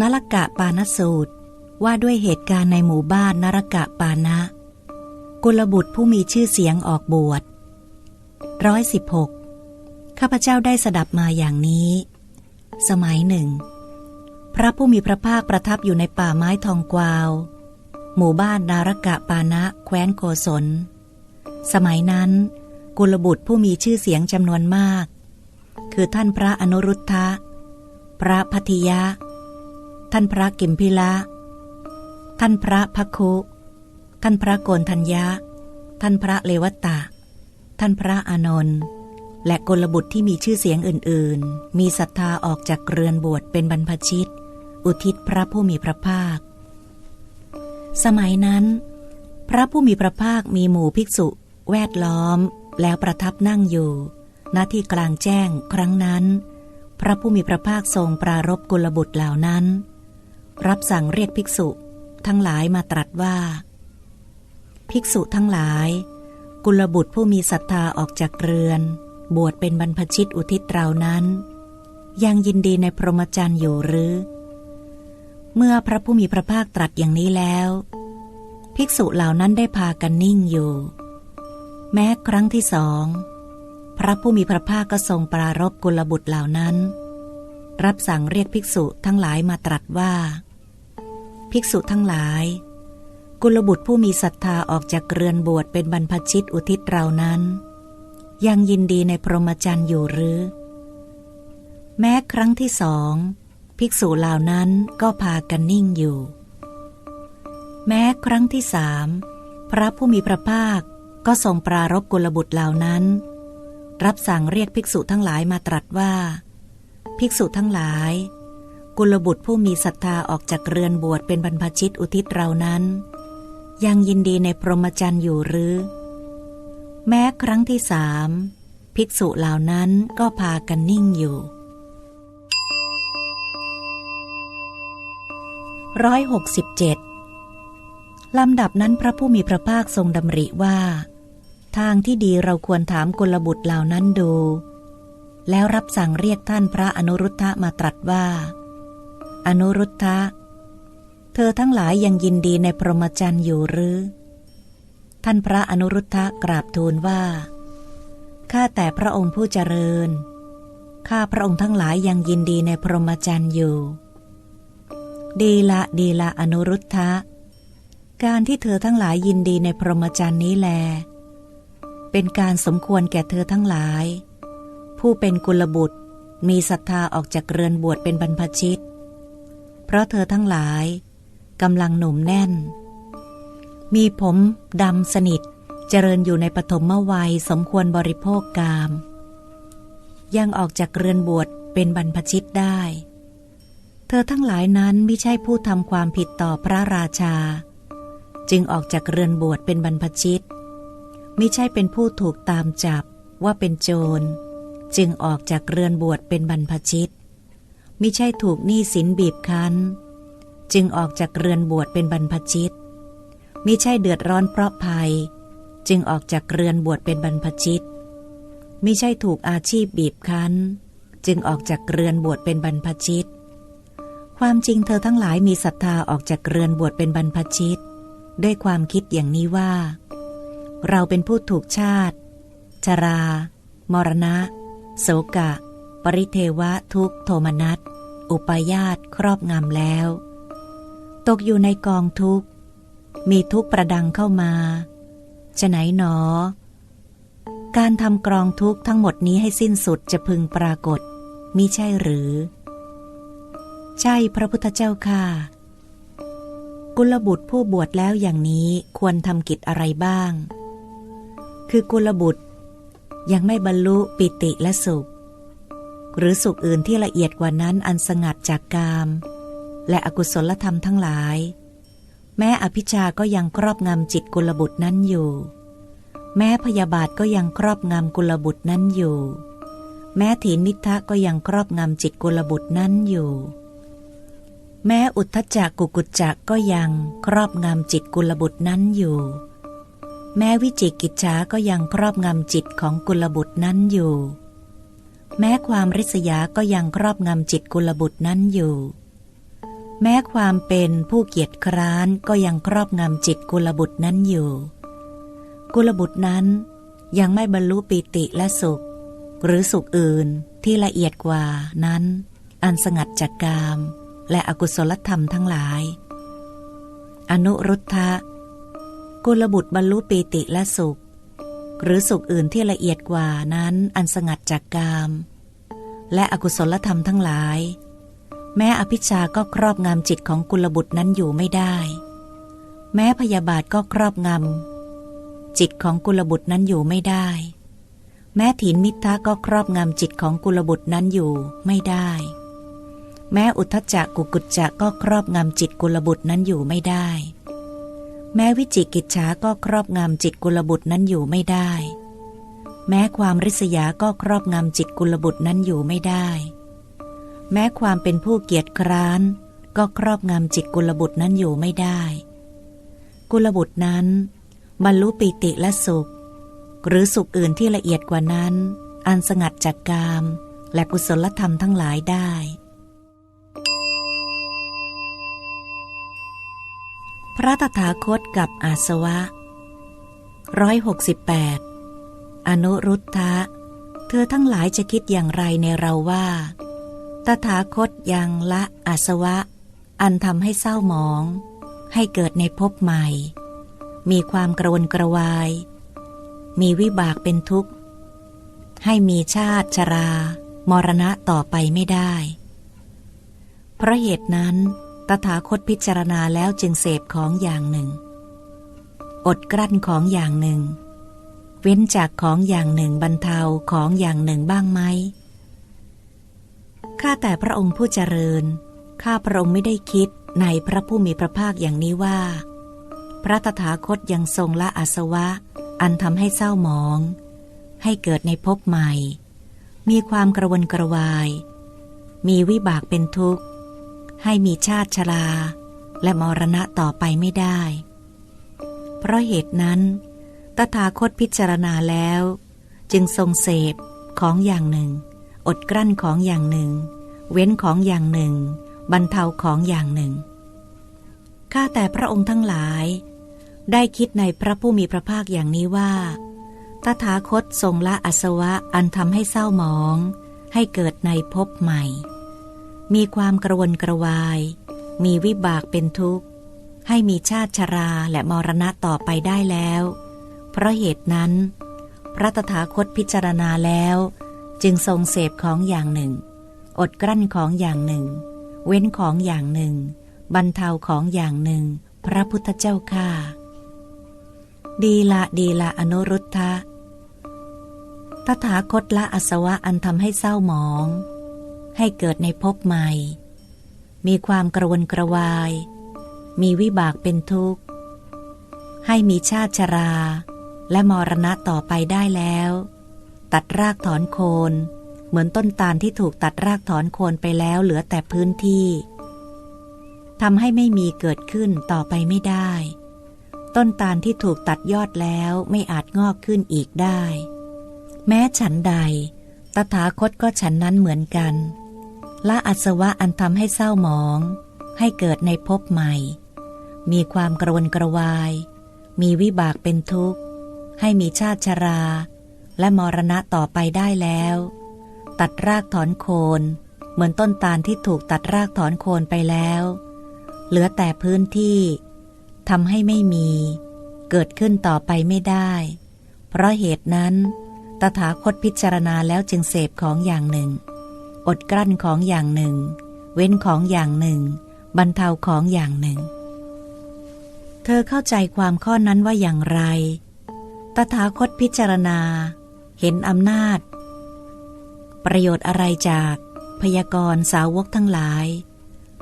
นรกะปานสูตร ว่าด้วยเหตุการณ์ในหมู่บ้านนรกะปานะ กุลบุตรผู้มีชื่อเสียงออกบวชร้อยสิบหกข้าพเจ้าได้สดับมาอย่างนี้ สมัยหนึ่ง พระผู้มีพระภาคประทับอยู่ในป่าไม้ทองกวาว หมู่บ้านนารกะปานะแคว้นโกศล สมัยนั้น กุลบุตรผู้มีชื่อเสียงจำนวนมาก คือท่านพระอนุรุทธะ พระพัทยะ ท่านพระกิมพิละ ท่านพระพัคุ ท่านพระโกนทัญญะ ท่านพระเลวตะ ท่านพระอานนท์และกลบุตรที่มีชื่อเสียงอื่น ๆ มีศรัทธาออกจากเรือนบวชเป็นบรรพชิต อุทิศพระผู้มีพระภาค สมัยนั้น พระผู้มีพระภาคมีหมู่ภิกษุ แวดล้อม แล้วประทับนั่งอยู่ณที่กลางแจ้งครั้งนั้น พระผู้มีพระภาคทรงปรารบกุลบุตรเหล่านั้น รับสั่งเรียกภิกษุทั้งหลายมาตรัสว่า ภิกษุทั้งหลาย กุลบุตรผู้มีศรัทธาออกจากเรือน บวชเป็นบรรพชิตอุทิศเรานั้น ยังยินดีในพรหมจรรย์อยู่หรือ เมื่อพระผู้มีพระภาคตรัสอย่างนี้แล้ว ภิกษุเหล่านั้นได้พากันนิ่งอยู่ แม้ครั้งที่สองพระผู้มีพระภาคก็ทรงปรารบกุลบุตรเหล่านั้น รับสั่งเรียกภิกษุทั้งหลายมาตรัสว่า ภิกษุทั้งหลาย กุลบุตรผู้มีศรัทธาออกจากเรือนบวชเป็นบรรพชิตอุทิศเรานั้น ยังยินดีในพรหมจรรย์อยู่หรือ แม้ครั้งที่สองภิกษุเหล่านั้นก็พากันนิ่งอยู่ แม้ครั้งที่สามพระผู้มีพระภาคก็ทรงปรารบกุลบุตรเหล่านั้น รับสั่งเรียกภิกษุทั้งหลายมาตรัสว่า ภิกษุทั้งหลาย กุลบุตรผู้มีศรัทธาออกจากเรือนบวชเป็นบรรพชิตอุทิศเรานั้น ยังยินดีในพรหมจรรย์อยู่หรือ แม้ครั้งที่สามภิกษุเหล่านั้นก็พากันนิ่งอยู่ร้อยหกสิบเจ็ดลำดับนั้นพระผู้มีพระภาคทรงดำริว่า ทางที่ดีเราควรถามกุลบุตรเหล่านั้นดู แล้วรับสั่งเรียกท่านพระอนุรุทธะมาตรัสว่า อนุรุทธะ เธอทั้งหลายยังยินดีในพรหมจรรย์อยู่หรือ ท่านพระอนุรุทธะกราบทูลว่า ข้าแต่พระองค์ผู้เจริญ ข้าพระองค์ทั้งหลายยังยินดีในพรหมจรรย์อยู่ ดีละดีละอนุรุทธะ การที่เธอทั้งหลายยินดีในพรหมจรรย์นี้แล เป็นการสมควรแก่เธอทั้งหลาย ผู้เป็นกุลบุตรมีศรัทธาออกจากเรือนบวชเป็นบรรพชิต ราะเธอทั้งหลายกำลังหนุ่มแน่น มีผมดำสนิทเจริญอยู่ในปฐมวัยสมควรบริโภคกาม ยังออกจากเรือนบวชเป็นบรรพชิตได้ เธอทั้งหลายนั้นไม่ใช่ผู้ทำความผิดต่อพระราชา จึงออกจากเรือนบวชเป็นบรรพชิตไม่ใช่เป็นผู้ถูกตามจับว่าเป็นโจร จึงออกจากเรือนบวชเป็นบรรพชิต ม่ใช่ถูกหนี้สินบีบคั้น จึงออกจากเรือนบวชเป็นบรรพชิตมิใช่เดือดร้อนเพราะภัย จึงออกจากเรือนบวชเป็นบรรพชิตมิใช่ถูกอาชีพบีบคั้น จึงออกจากเรือนบวชเป็นบรรพชิต ความจริงเธอทั้งหลายมีศรัทธาออกจากเรือนบวชเป็นบรรพชิต ด้วยความคิดอย่างนี้ว่า เราเป็นผู้ถูกชาติ ชรา มรณะ โสกะ ปริเทวะทุกโทมนัส อุปายาตครอบงำแล้ว ตกอยู่ในกองทุกมีทุกประดังเข้ามาจะไหนหนอ การทำกรองทุกทั้งหมดนี้ให้สิ้นสุดจะพึงปรากฏมิใช่หรือ ใช่พระพุทธเจ้าค่ะ กุลบุตรผู้บวชแล้วอย่างนี้ควรทำกิจอะไรบ้าง คือกุลบุตรยังไม่บรรลุปิติและสุข หรือสุขอื่นที่ละเอียดกว่านั้นอันสงัดจากกาม และอกุศลธรรมทั้งหลาย แม้อภิชาก็ยังครอบงำจิตกุลบุตรนั้นอยู่ แม้พยาบาทก็ยังครอบงำกุลบุตรนั้นอยู่ แม้ถีนิทะก็ยังครอบงำจิตกุลบุตรนั้นอยู่ แม้อุทธจักกุกุจจักก็ยังครอบงำจิตกุลบุตรนั้นอยู่ แม้วิจิกิจฉาก็ยังครอบงำจิตของกุลบุตรนั้นอยู่ แม้ความริษยาก็ยังครอบงำจิตกุลบุตรนั้นอยู่ แม้ความเป็นผู้เกียจคร้านก็ยังครอบงำจิตกุลบุตรนั้นอยู่ กุลบุตรนั้นยังไม่บรรลุปิติและสุข หรือสุขอื่นที่ละเอียดกว่านั้น อันสงัดจากกาม และอกุศลธรรมทั้งหลาย อนุรุทธะกุลบุตรบรรลุปิติและสุข หรือสุขอื่นที่ละเอียดกว่านั้นอันสงัดจากกาม และอกุศลธรรมทั้งหลาย แม้อภิชาก็ครอบงำจิตของกุลบุตรนั้นอยู่ไม่ได้ แม้พยาบาทก็ครอบงำจิตของกุลบุตรนั้นอยู่ไม่ได้ แม้ถีนมิทะก็ครอบงำจิตของกุลบุตรนั้นอยู่ไม่ได้ แม้อุทจจะกุกุจจะก็ครอบงำจิตกุลบุตรนั้นอยู่ไม่ได้ แม้วิจิกิจฉาก็ครอบงำจิตกุลบุตรนั้นอยู่ไม่ได้ แม้ความริษยาก็ครอบงำจิตกุลบุตรนั้นอยู่ไม่ได้ แม้ความเป็นผู้เกียจคร้าน ก็ครอบงำจิตกุลบุตรนั้นอยู่ไม่ได้ กุลบุตรนั้นบรรลุปิติและสุข หรือสุขอื่นที่ละเอียดกว่านั้น อันสงัดจากกาม และกุศลธรรมทั้งหลายได้ พระตถาคตกับอาสวะร้อยหกสิบแปดอนุรุทธะ เธอทั้งหลายจะคิดอย่างไรในเราว่า ตถาคตยังละอาสวะ อันทำให้เศร้าหมอง ให้เกิดในภพใหม่ มีความกระวนกระวาย มีวิบากเป็นทุกข์ ให้มีชาติชรา มรณะต่อไปไม่ได้ เพราะเหตุนั้น ตถาคตพิจารณาแล้วจึงเสพของอย่างหนึ่ง อดกลั้นของอย่างหนึ่ง เว้นจากของอย่างหนึ่งบรรเทาของอย่างหนึ่งบ้างไหมข้าแต่พระองค์ผู้เจริญ ข้าพระองค์ไม่ได้คิดในพระผู้มีพระภาคอย่างนี้ว่า พระตถาคตยังทรงละอาสวะ อันทำให้เศร้าหมอง ให้เกิดในภพใหม่ มีความกระวนกระวาย มีวิบากเป็นทุกข์ ให้มีชาติชรา และมรณะต่อไปไม่ได้ เพราะเหตุนั้น ตถาคตพิจารณาแล้ว จึงทรงเสพของอย่างหนึ่ง อดกลั้นของอย่างหนึ่ง เว้นของอย่างหนึ่ง บรรเทาของอย่างหนึ่ง ข้าแต่พระองค์ทั้งหลาย ได้คิดในพระผู้มีพระภาคอย่างนี้ว่า ตถาคตทรงละอสวะอันทำให้เศร้าหมอง ให้เกิดในภพใหม่ มีความกระวนกระวาย มีวิบากเป็นทุกข์ ให้มีชาติชราและมรณะต่อไปได้แล้ว เพราะเหตุนั้น พระตถาคตพิจารณาแล้ว จึงทรงเสพของอย่างหนึ่ง อดกลั้นของอย่างหนึ่ง เว้นของอย่างหนึ่ง บรรเทาของอย่างหนึ่ง พระพุทธเจ้าข้าดีละดีละอนุรุทธะตถาคตละอสวะอันทำให้เศร้าหมอง ให้เกิดในภพใหม่ มีความกระวนกระวาย มีวิบากเป็นทุกข์ ให้มีชาติชรา และมรณะต่อไปได้แล้ว ตัดรากถอนโคน เหมือนต้นตาลที่ถูกตัดรากถอนโคนไปแล้วเหลือแต่พื้นที่ทำให้ไม่มีเกิดขึ้นต่อไปไม่ได้ ต้นตาลที่ถูกตัดยอดแล้วไม่อาจงอกขึ้นอีกได้ แม้ฉันใด ตถาคตก็ฉันนั้นเหมือนกัน ละอัศวะอันทำให้เศร้าหมอง ให้เกิดในภพใหม่ มีความกระวนกระวาย มีวิบากเป็นทุกข์ ให้มีชาติชรา และมรณะต่อไปได้แล้ว ตัดรากถอนโคน เหมือนต้นตาลที่ถูกตัดรากถอนโคนไปแล้ว เหลือแต่พื้นที่ทำให้ไม่มี เกิดขึ้นต่อไปไม่ได้ เพราะเหตุนั้น ตถาคตพิจารณาแล้วจึงเสพของอย่างหนึ่ง อดกลั้นของอย่างหนึ่ง เว้นของอย่างหนึ่ง บรรเทาของอย่างหนึ่ง เธอเข้าใจความข้อนั้นว่าอย่างไร ตถาคตพิจารณา เห็นอำนาจ ประโยชน์อะไรจากพยากรสาวกทั้งหลาย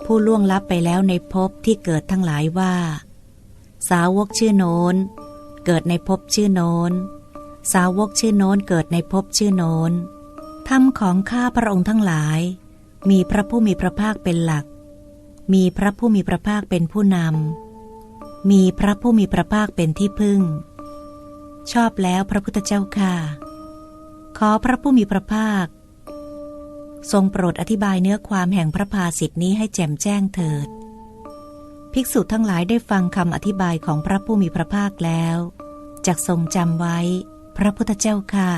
ผู้ล่วงลับไปแล้วในภพที่เกิดทั้งหลายว่า สาวกชื่อโน้น เกิดในภพชื่อโน้น สาวกชื่อโน้นเกิดในภพชื่อโน้น รรมของข้าพระองค์ทั้งหลาย มีพระผู้มีพระภาคเป็นหลัก มีพระผู้มีพระภาคเป็นผู้นำ มีพระผู้มีพระภาคเป็นที่พึ่ง ชอบแล้วพระพุทธเจ้าค่ะ ขอพระผู้มีพระภาค ทรงโปรดอธิบายเนื้อความแห่งพระภาสิทธินี้ให้แจ่มแจ้งเถิด ภิกษุทั้งหลายได้ฟังคำอธิบายของพระผู้มีพระภาคแล้ว จักทรงจำไว้ พระพุทธเจ้าค่ะ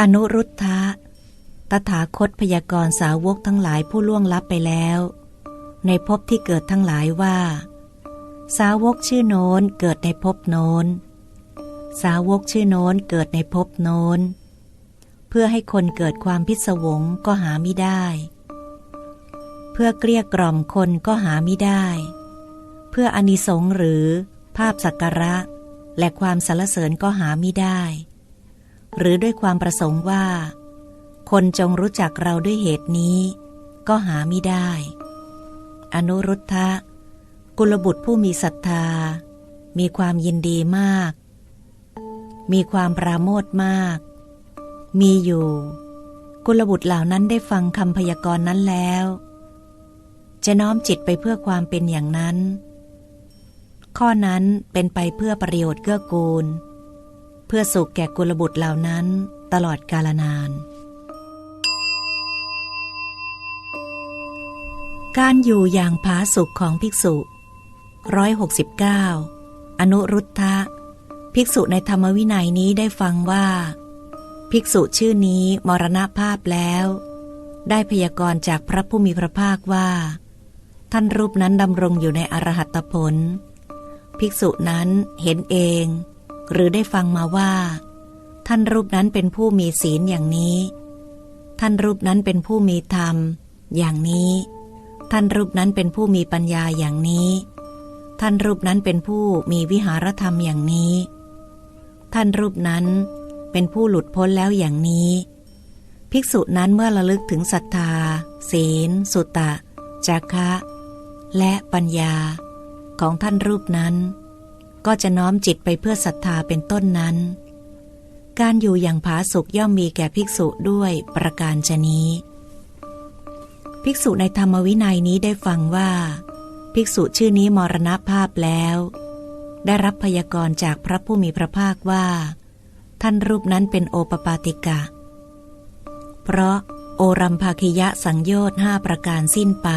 อนุรุทธะ ตถาคตพยากรณ์สาวกทั้งหลายผู้ล่วงลับไปแล้ว ในภพที่เกิดทั้งหลายว่า สาวกชื่อโน้นเกิดในภพโน้น สาวกชื่อโน้นเกิดในภพโน้น เพื่อให้คนเกิดความพิศวงก็หาไม่ได้ เพื่อเกลี้ยกล่อมคนก็หาไม่ได้ เพื่ออนิสงหรือภาพสักการะ และความสรรเสริญก็หาไม่ได้ หรือด้วยความประสงค์ว่า คนจงรู้จักเราด้วยเหตุนี้ ก็หาไม่ได้ อนุรุทธะ กุลบุตรผู้มีศรัทธา มีความยินดีมาก มีความปราโมทมาก มีอยู่ กุลบุตรเหล่านั้นได้ฟังคำพยากรณ์นั้นแล้ว จะน้อมจิตไปเพื่อความเป็นอย่างนั้น ข้อนั้นเป็นไปเพื่อประโยชน์เกื้อกูล พื่อสุขแก่กุลบุตรเหล่านั้นตลอดกาลนาน การอยู่อย่างผาสุขของภิกษุร้อยหกสิบเก้าอนุรุทธะ ภิกษุในธรรมวินัยนี้ได้ฟังว่า ภิกษุชื่อนี้มรณภาพแล้ว ได้พยากรณ์จากพระผู้มีพระภาคว่า ท่านรูปนั้นดำรงอยู่ในอรหัตผล ภิกษุนั้นเห็นเอง หรือได้ฟังมาว่า ท่านรูปนั้นเป็นผู้มีศีลอย่างนี้ ท่านรูปนั้นเป็นผู้มีธรรม อย่างนี้ ท่านรูปนั้นเป็นผู้มีปัญญาอย่างนี้ ท่านรูปนั้นเป็นผู้มีวิหารธรรมอย่างนี้ ท่านรูปนั้นเป็นผู้หลุดพ้นแล้วอย่างนี้ ภิกษุนั้นเมื่อระลึกถึงศรัทธา ศีล สุตะ จาคะ และปัญญาของท่านรูปนั้น ก็จะน้อมจิตไปเพื่อศรัทธาเป็นต้นนั้น การอยู่อย่างผาสุกย่อมมีแก่ภิกษุด้วยประการชนี้ ภิกษุในธรรมวินัยนี้ได้ฟังว่า ภิกษุชื่อนี้มรณภาพแล้ว ได้รับพยากรณ์จากพระผู้มีพระภาคว่า ท่านรูปนั้นเป็นโอปปาติกะ เพราะโอรัมภาคิยะสังโยชน์ห้าประการสิ้นไป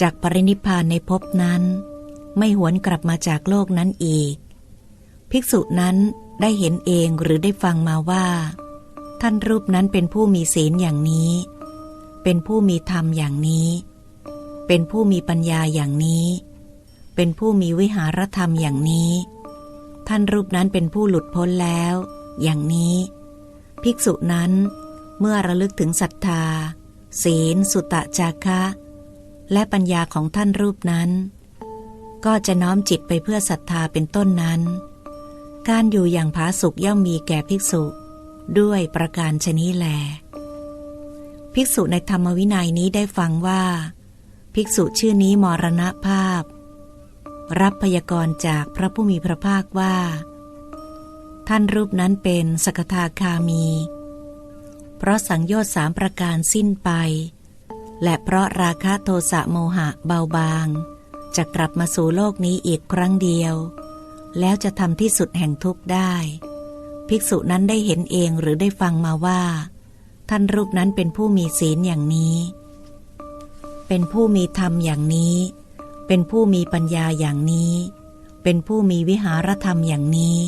จากปรินิพพานในภพนั้น ไม่หวนกลับมาจากโลกนั้นอีก ภิกษุนั้นได้เห็นเองหรือได้ฟังมาว่า ท่านรูปนั้นเป็นผู้มีศีลอย่างนี้ เป็นผู้มีธรรมอย่างนี้ เป็นผู้มีปัญญาอย่างนี้ เป็นผู้มีวิหารธรรมอย่างนี้ ท่านรูปนั้นเป็นผู้หลุดพ้นแล้ว อย่างนี้ ภิกษุนั้นเมื่อระลึกถึงศรัทธา ศีล สุตะจาคะ และปัญญาของท่านรูปนั้น ก็จะน้อมจิตไปเพื่อศรัทธาเป็นต้นนั้น การอยู่อย่างผาสุกย่อมมีแก่ภิกษุ ด้วยประการชนี้แล ภิกษุในธรรมวินัยนี้ได้ฟังว่า ภิกษุชื่อนี้มรณภาพ รับพยากรณ์จากพระผู้มีพระภาคว่า ท่านรูปนั้นเป็นสกทาคามี เพราะสังโยชน์สามประการสิ้นไป และเพราะราคะโทสะโมหะเบาบาง จะกลับมาสู่โลกนี้อีกครั้งเดียว แล้วจะทำที่สุดแห่งทุกข์ได้ ภิกษุนั้นได้เห็นเองหรือได้ฟังมาว่า ท่านรูปนั้นเป็นผู้มีศีลอย่างนี้ เป็นผู้มีธรรมอย่างนี้ เป็นผู้มีปัญญาอย่างนี้ เป็นผู้มีวิหารธรรมอย่างนี้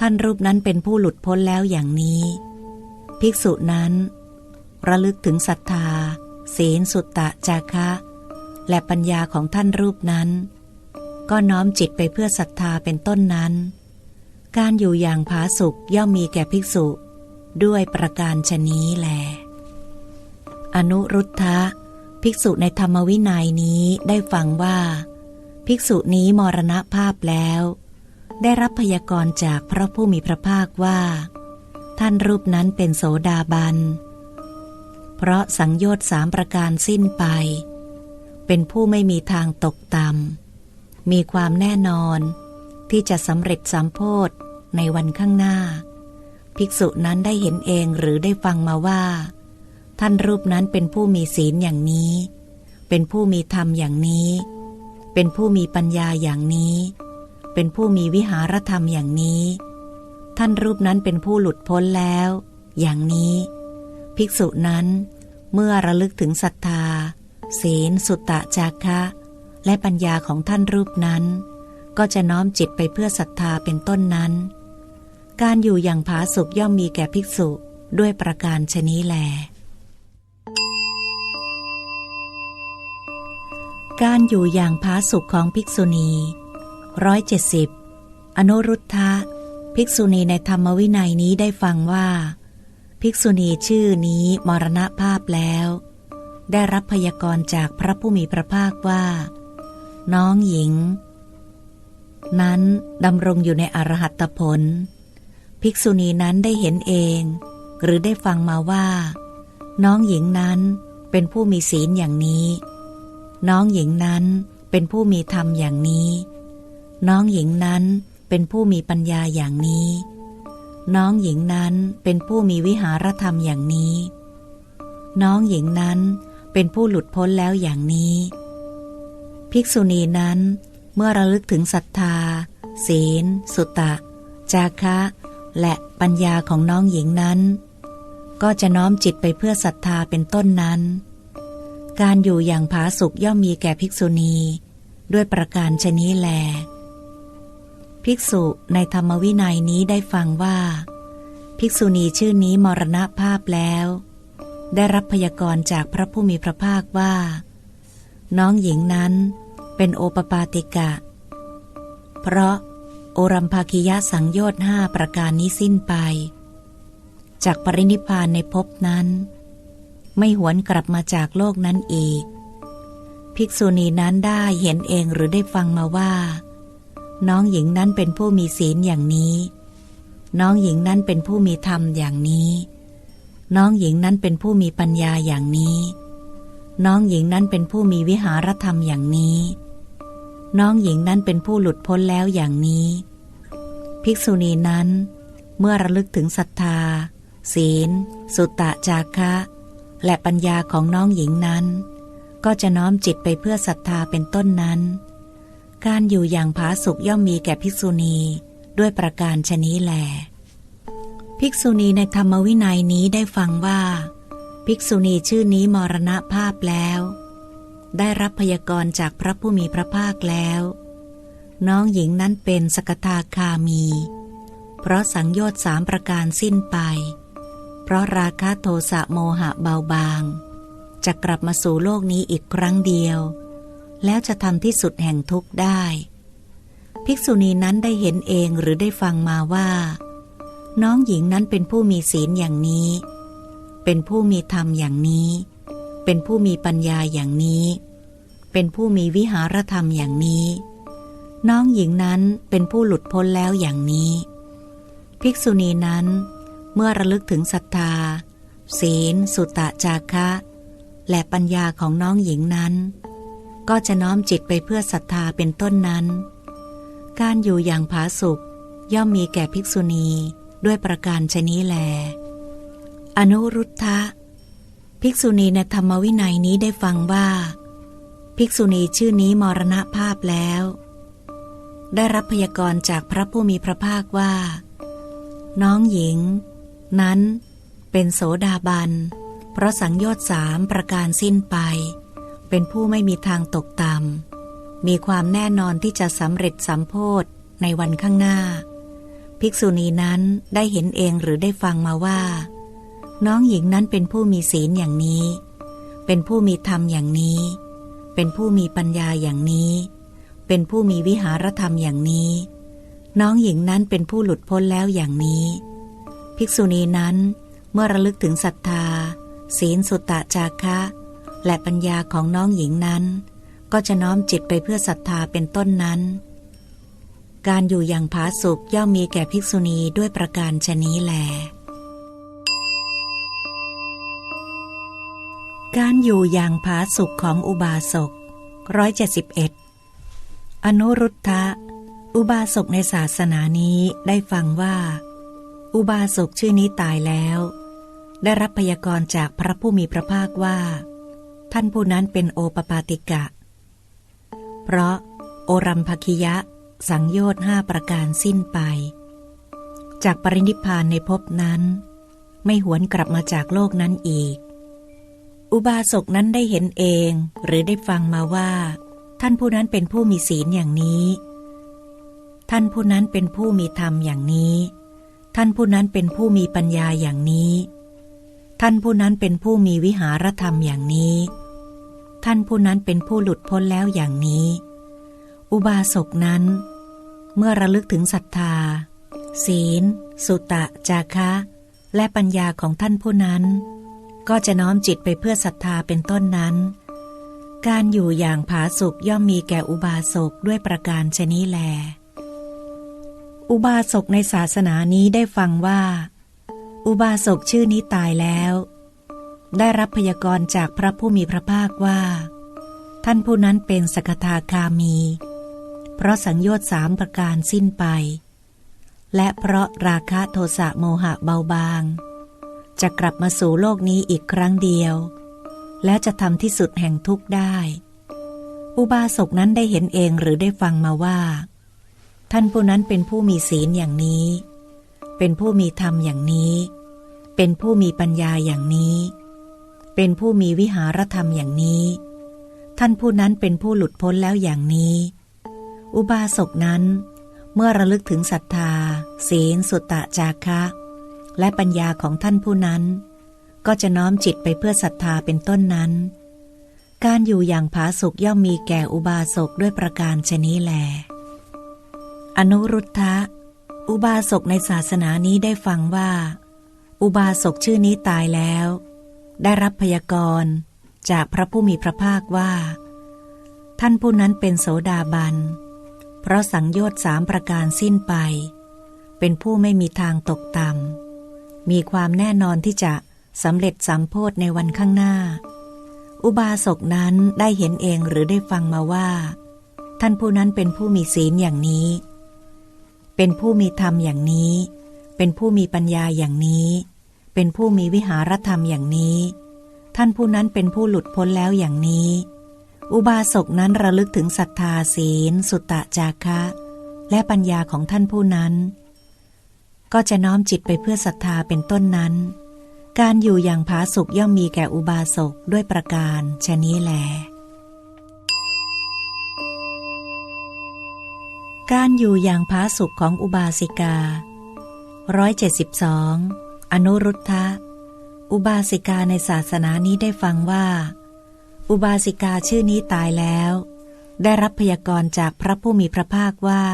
ท่านรูปนั้นเป็นผู้หลุดพ้นแล้วอย่างนี้ ภิกษุนั้น ระลึกถึงศรัทธา ศีลสุตตะจาคะ และปัญญาของท่านรูปนั้น ก็น้อมจิตไปเพื่อศรัทธาเป็นต้นนั้น การอยู่อย่างผาสุกย่อมมีแก่ภิกษุ ด้วยประการชนี้แล อนุรุทธะ ภิกษุในธรรมวินัยนี้ได้ฟังว่า ภิกษุนี้มรณภาพแล้ว ได้รับพยากรณ์จากพระผู้มีพระภาคว่า ท่านรูปนั้นเป็นโสดาบัน เพราะสังโยชน์สามประการสิ้นไป เป็นผู้ไม่มีทางตกต่ำมีความแน่นอน ที่จะสำเร็จสามโพธในวันข้างหน้า ภิกษุนั้นได้เห็นเองหรือได้ฟังมาว่า ท่านรูปนั้นเป็นผู้มีศีลอย่างนี้ เป็นผู้มีธรรมอย่างนี้ เป็นผู้มีปัญญาอย่างนี้ เป็นผู้มีวิหารธรรมอย่างนี้ ท่านรูปนั้นเป็นผู้หลุดพ้นแล้ว อย่างนี้ ภิกษุนั้นเมื่อระลึกถึงศรัทธา ศีลสุตตะจาคะ และปัญญาของท่านรูปนั้น ก็จะน้อมจิตไปเพื่อศรัทธาเป็นต้นนั้น การอยู่อย่างผาสุกย่อมมีแก่ภิกษุด้วยประการชนี้แล การอยู่อย่างผาสุกของภิกษุณีร้อยเจ็ดสิบอนุรุทธะภิกษุณีในธรรมวินัยนี้ได้ฟังว่า ภิกษุณีชื่อนี้มรณภาพแล้ว ได้รับพยากรณ์จากพระผู้มีพระภาคว่า น้องหญิง นั้นดำรงอยู่ในอรหัตผล ภิกษุณีนั้นได้เห็นเอง หรือได้ฟังมาว่า น้องหญิงนั้นเป็นผู้มีศีลอย่างนี้ น้องหญิงนั้นเป็นผู้มีธรรมอย่างนี้ น้องหญิงนั้นเป็นผู้มีปัญญาอย่างนี้ น้องหญิงนั้นเป็นผู้มีวิหารธรรมอย่างนี้ น้องหญิงนั้น เป็นผู้หลุดพ้นแล้วอย่างนี้ ภิกษุณีนั้นเมื่อระลึกถึงศรัทธา ศีล สุตะ จาคะ และปัญญาของน้องหญิงนั้น ก็จะน้อมจิตไปเพื่อศรัทธาเป็นต้นนั้น การอยู่อย่างผาสุกย่อมมีแก่ภิกษุณี ด้วยประการชนี้แล ภิกษุในธรรมวินัยนี้ได้ฟังว่า ภิกษุณีชื่อนี้มรณภาพแล้ว ได้รับพยากรณ์จากพระผู้มีพระภาคว่า น้องหญิงนั้นเป็นโอปปาติกะ เพราะโอรัมภาคิยะสังโยชน์ห้าประการนี้สิ้นไป จากปรินิพพานในภพนั้น ไม่หวนกลับมาจากโลกนั้นอีก ภิกษุณีนั้นได้เห็นเองหรือได้ฟังมาว่า น้องหญิงนั้นเป็นผู้มีศีลอย่างนี้ น้องหญิงนั้นเป็นผู้มีธรรมอย่างนี้ น้องหญิงนั้นเป็นผู้มีปัญญาอย่างนี้ น้องหญิงนั้นเป็นผู้มีวิหารธรรมอย่างนี้ น้องหญิงนั้นเป็นผู้หลุดพ้นแล้วอย่างนี้ ภิกษุณีนั้น เมื่อระลึกถึงศรัทธา ศีล สุตตะจาคะ และปัญญาของน้องหญิงนั้น ก็จะน้อมจิตไปเพื่อศรัทธาเป็นต้นนั้น การอยู่อย่างผาสุกย่อมมีแก่ภิกษุณีด้วยประการชนี้แล ภิกษุณีในธรรมวินัยนี้ได้ฟังว่า ภิกษุณีชื่อนี้มรณภาพแล้ว ได้รับพยากรณ์จากพระผู้มีพระภาคแล้ว น้องหญิงนั้นเป็นสกทาคามี เพราะสังโยชน์สามประการสิ้นไป เพราะราคะโทสะโมหะเบาบาง จะกลับมาสู่โลกนี้อีกครั้งเดียว แล้วจะทำที่สุดแห่งทุกข์ได้ ภิกษุณีนั้นได้เห็นเองหรือได้ฟังมาว่า น้องหญิงนั้นเป็นผู้มีศีลอย่างนี้ เป็นผู้มีธรรมอย่างนี้ เป็นผู้มีปัญญาอย่างนี้ เป็นผู้มีวิหารธรรมอย่างนี้ น้องหญิงนั้นเป็นผู้หลุดพ้นแล้วอย่างนี้ ภิกษุณีนั้นเมื่อระลึกถึงศรัทธา ศีล สุตตะจาคะ และปัญญาของน้องหญิงนั้น ก็จะน้อมจิตไปเพื่อศรัทธาเป็นต้นนั้น การอยู่อย่างผาสุกย่อมมีแก่ภิกษุณี ด้วยประการชนี้แล อนุรุทธะ ภิกษุณีในธรรมวินัยนี้ได้ฟังว่า ภิกษุณีชื่อนี้มรณภาพแล้ว ได้รับพยากรณ์จากพระผู้มีพระภาคว่า น้องหญิง นั้น เป็นโสดาบัน เพราะสังโยชน์สามประการสิ้นไป เป็นผู้ไม่มีทางตกต่ำมีความแน่นอนที่จะสำเร็จสำโพธในวันข้างหน้า ภิกษุณีนั้นได้เห็นเองหรือได้ฟังมาว่า น้องหญิงนั้นเป็นผู้มีศีลอย่างนี้ เป็นผู้มีธรรมอย่างนี้ เป็นผู้มีปัญญาอย่างนี้ เป็นผู้มีวิหารธรรมอย่างนี้ น้องหญิงนั้นเป็นผู้หลุดพ้นแล้วอย่างนี้ ภิกษุณีนั้นเมื่อระลึกถึงศรัทธา ศีลสุตตะจาคะ และปัญญาของน้องหญิงนั้น ก็จะน้อมจิตไปเพื่อศรัทธาเป็นต้นนั้น การอยู่อย่างผาสุกย่อมมีแก่ภิกษุณีด้วยประการชนี้แล การอยู่อย่างผาสุกของอุบาสกร้อยเจ็ดสิบเอ็ดอนุรุทธะ อุบาสกในศาสนานี้ได้ฟังว่า อุบาสกชื่อนี้ตายแล้ว ได้รับพยากรณ์จากพระผู้มีพระภาคว่า ท่านผู้นั้นเป็นโอปปาติกะ เพราะโอรัมภคิยะ สังโยชน์ห้าประการสิ้นไป จากปรินิพพานในภพนั้น ไม่หวนกลับมาจากโลกนั้นอีก อุบาสกนั้นได้เห็นเองหรือได้ฟังมาว่า ท่านผู้นั้นเป็นผู้มีศีลอย่างนี้ ท่านผู้นั้นเป็นผู้มีธรรมอย่างนี้ ท่านผู้นั้นเป็นผู้มีปัญญาอย่างนี้ ท่านผู้นั้นเป็นผู้มีวิหารธรรมอย่างนี้ ท่านผู้นั้นเป็นผู้หลุดพ้นแล้วอย่างนี้ อุบาสกนั้น เมื่อระลึกถึงศรัทธา ศีล สุตะ จาคะ และปัญญาของท่านผู้นั้น ก็จะน้อมจิตไปเพื่อศรัทธาเป็นต้นนั้น การอยู่อย่างผาสุกย่อมมีแก่อุบาสกด้วยประการชนี้แล อุบาสกในศาสนานี้ได้ฟังว่า อุบาสกชื่อนี้ตายแล้ว ได้รับพยากรณ์จากพระผู้มีพระภาคว่าท่านผู้นั้นเป็นสกทาคามี เพราะสังโยชน์สามประการสิ้นไป และเพราะราคะโทสะโมหะเบาบาง จะกลับมาสู่โลกนี้อีกครั้งเดียว และจะทำที่สุดแห่งทุกข์ได้ อุบาสกนั้นได้เห็นเองหรือได้ฟังมาว่า ท่านผู้นั้นเป็นผู้มีศีลอย่างนี้ เป็นผู้มีธรรมอย่างนี้ เป็นผู้มีปัญญาอย่างนี้ เป็นผู้มีวิหารธรรมอย่างนี้ ท่านผู้นั้นเป็นผู้หลุดพ้นแล้วอย่างนี้ อุบาสกนั้น เมื่อระลึกถึงศรัทธา ศีลสุตตะจาคะ และปัญญาของท่านผู้นั้น ก็จะน้อมจิตไปเพื่อศรัทธาเป็นต้นนั้น การอยู่อย่างผาสุกย่อมมีแก่อุบาสกด้วยประการชนี้แล อนุรุทธะ อุบาสกในศาสนานี้ได้ฟังว่า อุบาสกชื่อนี้ตายแล้ว ได้รับพยากรณ์จากพระผู้มีพระภาคว่า ท่านผู้นั้นเป็นโสดาบัน เพราะสังโยชน์สามประการสิ้นไป เป็นผู้ไม่มีทางตกต่ำมีความแน่นอนที่จะสำเร็จสำโพธในวันข้างหน้า อุบาสกนั้นได้เห็นเองหรือได้ฟังมาว่า ท่านผู้นั้นเป็นผู้มีศีลอย่างนี้ เป็นผู้มีธรรมอย่างนี้ เป็นผู้มีปัญญาอย่างนี้ เป็นผู้มีวิหารธรรมอย่างนี้ ท่านผู้นั้นเป็นผู้หลุดพ้นแล้วอย่างนี้ อุบาสกนั้นระลึกถึงศรัทธาศีล สุตตะจาคะ และปัญญาของท่านผู้นั้น ก็จะน้อมจิตไปเพื่อศรัทธาเป็นต้นนั้น การอยู่อย่างผาสุกย่อมมีแก่อุบาสกด้วยประการชนี้แล การอยู่อย่างผาสุกของอุบาสิการ้อยเจ็ดสิบสองอนุรุทธะ อุบาสิกาในศาสนานี้ได้ฟังว่า อุบาสิกาชื่อนี้ตายแล้ว ได้รับพยากรณ์จากพระผู้มีพระภาคว่า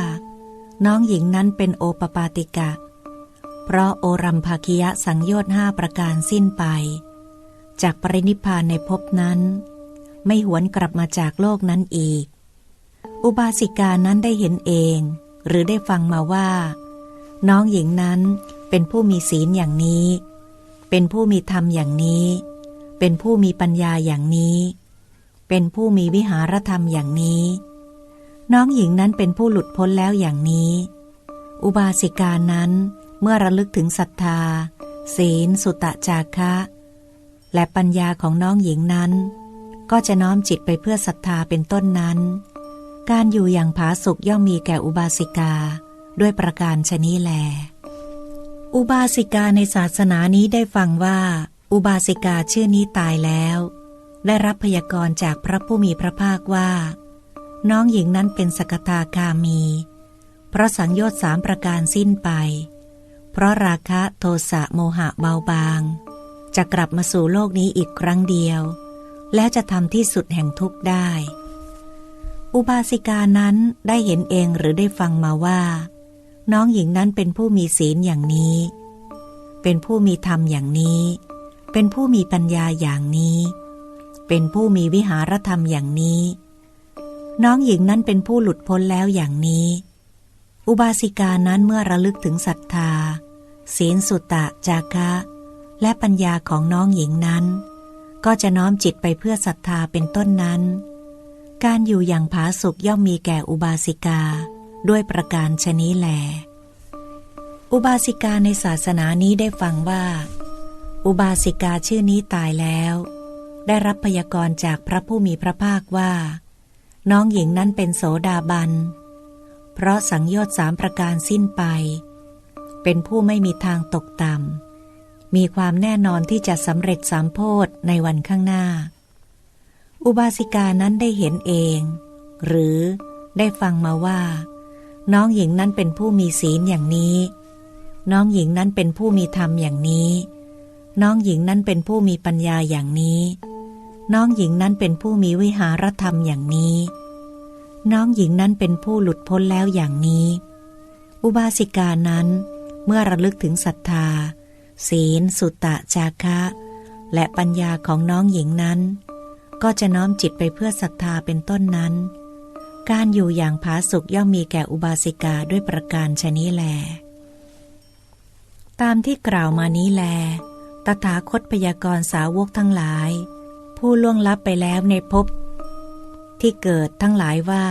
น้องหญิงนั้นเป็นโอปปาติกะ เพราะโอรัมภาคิยะสังโยชน์ห้าประการสิ้นไป จากปรินิพพานในภพนั้น ไม่หวนกลับมาจากโลกนั้นอีก อุบาสิกานั้นได้เห็นเอง หรือได้ฟังมาว่า น้องหญิงนั้นเป็นผู้มีศีลอย่างนี้ เป็นผู้มีธรรมอย่างนี้ เป็นผู้มีปัญญาอย่างนี้ เป็นผู้มีวิหารธรรมอย่างนี้ น้องหญิงนั้นเป็นผู้หลุดพ้นแล้วอย่างนี้ อุบาสิกานั้นเมื่อระลึกถึงศรัทธา ศีล สุตะจาคะ และปัญญาของน้องหญิงนั้น ก็จะน้อมจิตไปเพื่อศรัทธาเป็นต้นนั้น การอยู่อย่างผาสุกย่อมมีแก่อุบาสิกาด้วยประการชนี้แล อุบาสิกาในศาสนานี้ได้ฟังว่า อุบาสิกาชื่อนี้ตายแล้ว ได้รับพยากรณ์จากพระผู้มีพระภาคว่า น้องหญิงนั้นเป็นสกทาคามี เพราะสังโยชน์สามประการสิ้นไป เพราะราคะโทสะโมหะเบาบาง จะกลับมาสู่โลกนี้อีกครั้งเดียว และจะทำที่สุดแห่งทุกข์ได้ อุบาสิกานั้นได้เห็นเองหรือได้ฟังมาว่า น้องหญิงนั้นเป็นผู้มีศีลอย่างนี้ เป็นผู้มีธรรมอย่างนี้ เป็นผู้มีปัญญาอย่างนี้ เป็นผู้มีวิหารธรรมอย่างนี้ น้องหญิงนั้นเป็นผู้หลุดพ้นแล้วอย่างนี้ อุบาสิกานั้นเมื่อระลึกถึงศรัทธา ศีลสุตตะจาคะ และปัญญาของน้องหญิงนั้น ก็จะน้อมจิตไปเพื่อศรัทธาเป็นต้นนั้น การอยู่อย่างผาสุกย่อมมีแก่อุบาสิกาด้วยประการชนี้แลอุบาสิกาในศาสนานี้ได้ฟังว่า อุบาสิกาชื่อนี้ตายแล้ว ได้รับพยากรณ์จากพระผู้มีพระภาคว่า น้องหญิงนั้นเป็นโสดาบัน เพราะสังโยชน์สามประการสิ้นไป เป็นผู้ไม่มีทางตกต่ำ มีความแน่นอนที่จะสำเร็จสามโพธในวันข้างหน้า อุบาสิกานั้นได้เห็นเอง หรือได้ฟังมาว่า น้องหญิงนั้นเป็นผู้มีศีลอย่างนี้ น้องหญิงนั้นเป็นผู้มีธรรมอย่างนี้ น้องหญิงนั้นเป็นผู้มีปัญญาอย่างนี้ น้องหญิงนั้นเป็นผู้มีวิหารธรรมอย่างนี้ น้องหญิงนั้นเป็นผู้หลุดพ้นแล้วอย่างนี้ อุบาสิกานั้น เมื่อระลึกถึงศรัทธา ศีล สุตตะ จาคะ และปัญญาของน้องหญิงนั้น ก็จะน้อมจิตไปเพื่อศรัทธาเป็นต้นนั้น การอยู่อย่างผาสุกย่อมมีแก่อุบาสิกาด้วยประการชนี้แล ตามที่กล่าวมานี้แล ตถาคตพยากรสาวกทั้งหลาย ผู้ล่วงลับไปแล้วในภพที่เกิดทั้งหลายว่า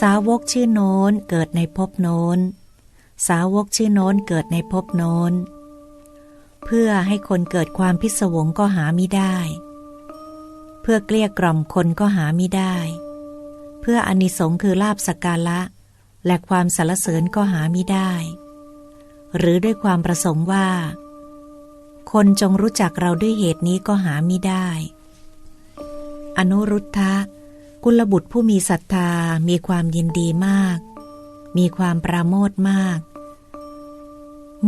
สาวกชื่อโน้นเกิดในภพโน้น สาวกชื่อโน้นเกิดในภพโน้น เพื่อให้คนเกิดความพิศวงก็หามิได้ เพื่อเกลี้ยกล่อมคนก็หามิได้ เพื่ออานิสงส์คือลาบสกการะและความสรรเสริญก็หามิได้ หรือด้วยความประสงค์ว่า คนจงรู้จักเราด้วยเหตุนี้ก็หาไมิได้ อนุรุทธะ กุลบุตรผู้มีศรัทธามีความยินดีมาก มีความปราโมทมาก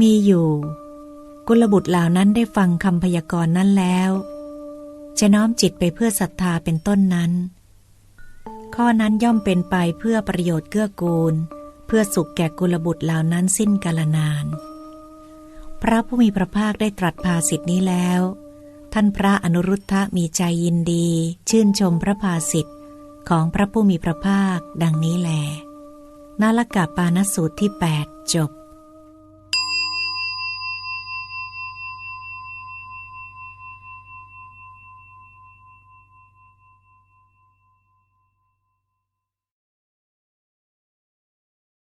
มีอยู่ กุลบุตรเหล่านั้นได้ฟังคำพยากรณ์นั้นแล้ว จะน้อมจิตไปเพื่อศรัทธาเป็นต้นนั้น ข้อนั้นย่อมเป็นไปเพื่อประโยชน์เกื้อกูล เพื่อสุขแก่กุลบุตรเหล่านั้นสิ้นกาลนาน พระผู้มีพระภาคได้ตรัสภาสิทธินี้แล้ว ท่านพระอนุรุทธะมีใจยินดี ชื่นชมพระภาสิทธิของพระผู้มีพระภาคดังนี้แลนาลกาปานสูตรที่ 8 จบ